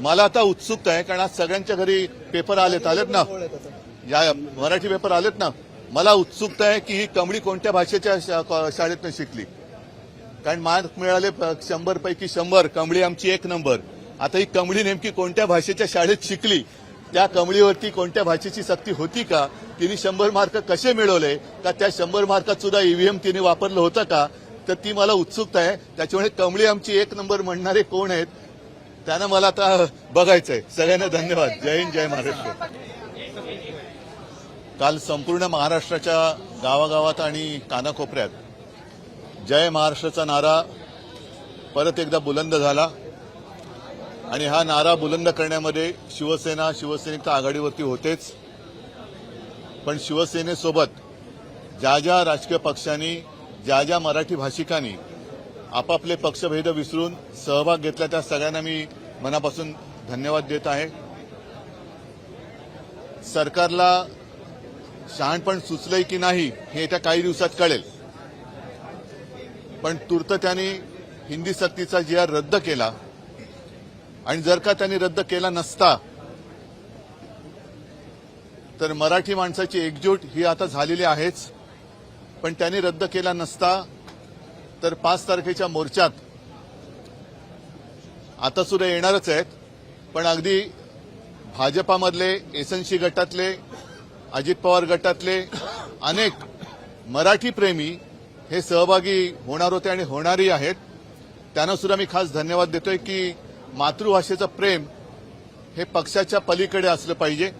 मला आता उत्सुकता आहे कारण आज सगळ्यांच्या घरी पेपर आलेत आलेत ना? या मराठी पेपर आलेत ना? मला उत्सुकता आहे की ही कमळी कोणत्या भाषेच्या शाळेतनं शिकली? कारण मार्क मिळाले शंभर पैकी शंभर. कमळी आमची एक नंबर. आता ही कमळी नेमकी कोणत्या भाषेच्या शाळेत शिकली? त्या कमळीवरती कोणत्या भाषेची सक्ती होती का? तिने शंभर मार्क कसे मिळवले? का त्या शंभर मार्कात सुद्धा ईव्हीएम तिने वापरलं होतं का? तर ती मला उत्सुकता आहे. त्याच्यामुळे कमळी आमची एक नंबर म्हणणारे कोण आहेत? त्यानं मला आता बघायचंय. सगळ्यांना धन्यवाद. जय हिंद जय महाराष्ट्र. काल संपूर्ण महाराष्ट्राच्या गावागावात आणि कानाकोपऱ्यात जय महाराष्ट्राचा नारा परत एकदा बुलंद झाला. आणि हा नारा बुलंद करण्यामध्ये शिवसेना शिवसैनिक तर आघाडीवरती होतेच. पण शिवसेनेसोबत ज्या ज्या राजकीय पक्षांनी ज्या ज्या मराठी भाषिकांनी आपापले पक्षभेद विसरून सहभाग घेतला त्या सगळ्यांना मी मनापासून धन्यवाद देत आहे. सरकारला शहाणपण सुचलंय की नाही हे येत्या काही दिवसात कळेल. पण तूर्त त्यांनी हिंदी सक्तीचा जी आर रद्द केला. आणि जर का त्यांनी रद्द केला नसता तर मराठी माणसाची एकजूट ही आता झालेली आहेच. पण त्यांनी रद्द केला नसता तर पाच तारखेच्या मोर्चात आता सुद्धा येणारच आहेत. पण अगदी भाजपामधले एसएनसी गटातले अजित पवार गटातले अनेक मराठी प्रेमी हे सहभागी होणार होते आणि होणारही आहेत. त्यांना सुद्धा मी खास धन्यवाद देतोय की मातृभाषेचं प्रेम हे पक्षाच्या पलीकडे असलं पाहिजे.